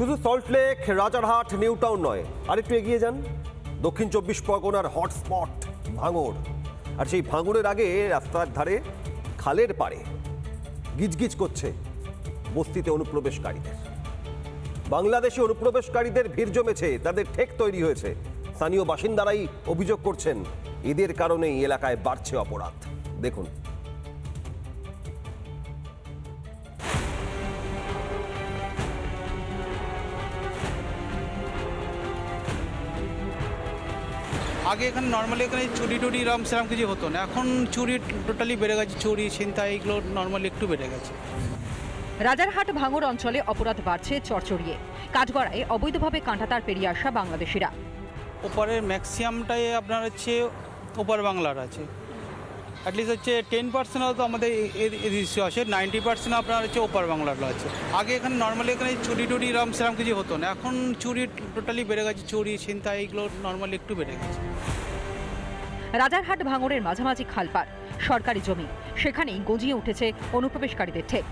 শুধু Salt Lake Rajarhat new town নয়, আরেকটু এগিয়ে যান। দক্ষিণ চব্বিশ পরগনার হটস্পট, ভাঙড়। আর সেই ভাঙড়ের আগে রাস্তার ধারে খালের পাড়ে গিজগিজ করছে বস্তিতে অনুপ্রবেশকারীদের। বাংলাদেশে অনুপ্রবেশকারীদের ভিড় জমেছে, তাদের ঠেক তৈরি হয়েছে। স্থানীয় বাসিন্দারাই অভিযোগ করছেন, এদের কারণেই এলাকায় বাড়ছে অপরাধ। দেখুন। আগে এখানে নর্মালি এখানে চুরি টুরি এরম সেরম কিছু হতো না। এখন চুরি টোটালি বেড়ে গেছে চুরি চিন্তা এইগুলো নর্মালি একটু বেড়ে গেছে। রাজারহাট ভাঙর অঞ্চলে অপরাধ বাড়ছে চরচড়িয়ে। কাঠগড়ায় অবৈধভাবে কাঁটাতার পেরিয়ে আসা বাংলাদেশিরা। ওপারের ম্যাক্সিমামটাই আপনার হচ্ছে ওপার বাংলার আছে। অ্যাটলিস্ট হচ্ছে টেন পার্সেন্ট হয়তো আমাদের এদিকে আসে নাইনটি পার্সেন্ট আপনার হচ্ছে ওপার বাংলার আছে। আগে এখানে নর্মালি এখানে চুরি টুরি এরম সেরম কিছু হতো না, এখন চুরি টোটালি বেড়ে গেছে, চুরি, ছিনতাই এইগুলো নর্মালি একটু বেড়ে গেছে। রাজারহাট ভাঙড়ের মাঝামাঝি খালপার, সরকারি জমি, সেখানেই গজিয়ে উঠেছে অনুপ্রবেশকারীদের ঠেক।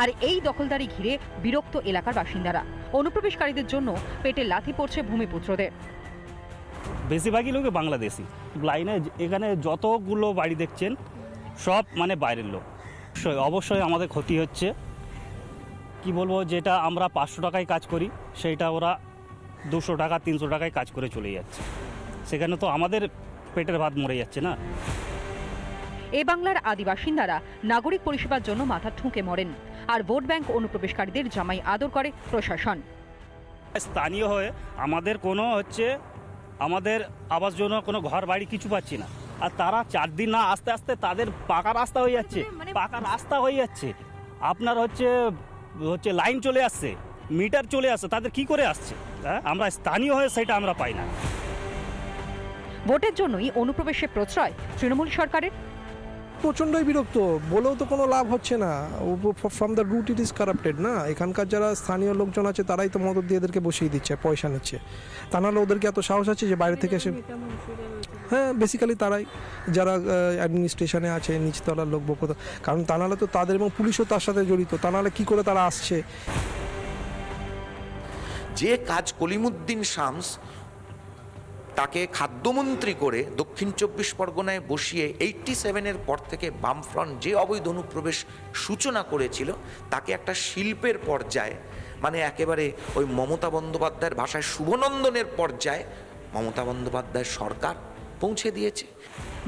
আর এই দখলদারি ঘিরে বিরক্ত এলাকার বাসিন্দারা, অনুপ্রবেশকারীদের জন্য পেটে লাথি পড়ছে ভূমিপুত্রদের। বেশিরভাগই লোক বাংলাদেশি। লাইনে এখানে যতগুলো বাড়ি দেখছেন সব মানে বাইরের লোক। অবশ্যই অবশ্যই আমাদের ক্ষতি হচ্ছে। কি বলব যেটা আমরা পাঁচশো টাকায় কাজ করি সেইটা ওরা দুশো টাকা তিনশো টাকায় কাজ করে চলে যাচ্ছে। সেখানে তো আমাদের পেটের ভাত মরে যাচ্ছে না। এ বাংলার আদি বাসিন্দারা নাগরিক পরিষেবার জন্য মাথা ঠুঁকে মরেন আর ভোট ব্যাংক অনুপ্রবেশকারীদের জামাই আদর করে প্রশাসন। স্থানীয় হয়ে আমাদের কোনো হচ্ছে আমাদের আবাস জন্য কোনো ঘর বাড়ি কিছু পাচ্ছি না। আর তারা চার দিন না আস্তে আস্তে তাদের পাকা রাস্তা হয়ে যাচ্ছে। পাকা রাস্তা হয়ে যাচ্ছে। আপনার হচ্ছে হচ্ছে লাইন চলে আসছে মিটার চলে আসছে তাদের কি করে আসছে? হ্যাঁ আমরা স্থানীয় হয়ে সেটা আমরা পাই না। ভোটের জন্যই অনুপ্রবেশের প্রশ্রয় তৃণমূল সরকারের। প্রচণ্ডই বিরক্ত, বলেও তো কোনো লাভ হচ্ছে না। From the root it is corrupted না? এখানকার যারা স্থানীয় লোকজন আছে, তারাই তো মদত দিয়ে এদেরকে বসিয়ে দিচ্ছে, পয়সা নিচ্ছে। তা নাহলে ওদেরকে এত সাহস আছে যে বাইরে থেকে এসে হ্যাঁ বেসিক্যালি তারাই। যারা অ্যাডমিনিস্ট্রেশনে আছে, নিচতলার লোক, বকতা কারণ তা নাহলে তো তাদের এবং পুলিশও তার সাথে জড়িত, তা নাহলে কী করে তারা আসছে? যে কাজ কলিমুদ্দিন শামস তাকে খাদ্যমন্ত্রী করে দক্ষিণ চব্বিশ পরগনায় বসিয়ে এইটটি সেভেনের পর থেকে বামফ্রন্ট যে অবৈধ অনুপ্রবেশ সূচনা করেছিল, তাকে একটা শিল্পের পর্যায়ে মানে একেবারে ওই মমতা বন্দ্যোপাধ্যায়ের ভাষায় শুভনন্দনের পর্যায়ে মমতা বন্দ্যোপাধ্যায়ের সরকার পৌঁছে দিয়েছে।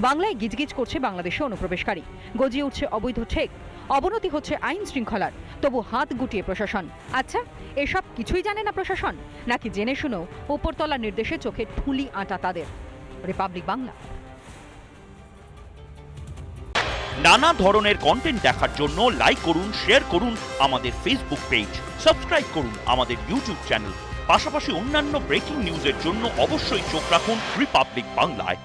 বাংলায় গিজগিজ করছে বাংলাদেশে অনুপ্রবেশকারী। গজিয়ে উঠছে অবৈধ ঠেক। অবনতি হচ্ছে আইন শৃঙ্খলার। তবু হাত গুটিয়ে প্রশাসন। আচ্ছা এসব কিছুই জানে না প্রশাসন? নাকি জেনে শুনেও উপরতলার নির্দেশে চোখে ঠুলি আটা তাদের? রিপাবলিক বাংলা। নানা ধরনের কন্টেন্ট দেখার জন্য লাইক করুন শেয়ার করুন আমাদের ফেসবুক পেজ সাবস্ক্রাইব করুন আমাদের ইউটিউব চ্যানেল পাশাপাশি অন্যান্য ব্রেকিং নিউজের জন্য অবশ্যই চোখ রাখুন রিপাবলিক বাংলায়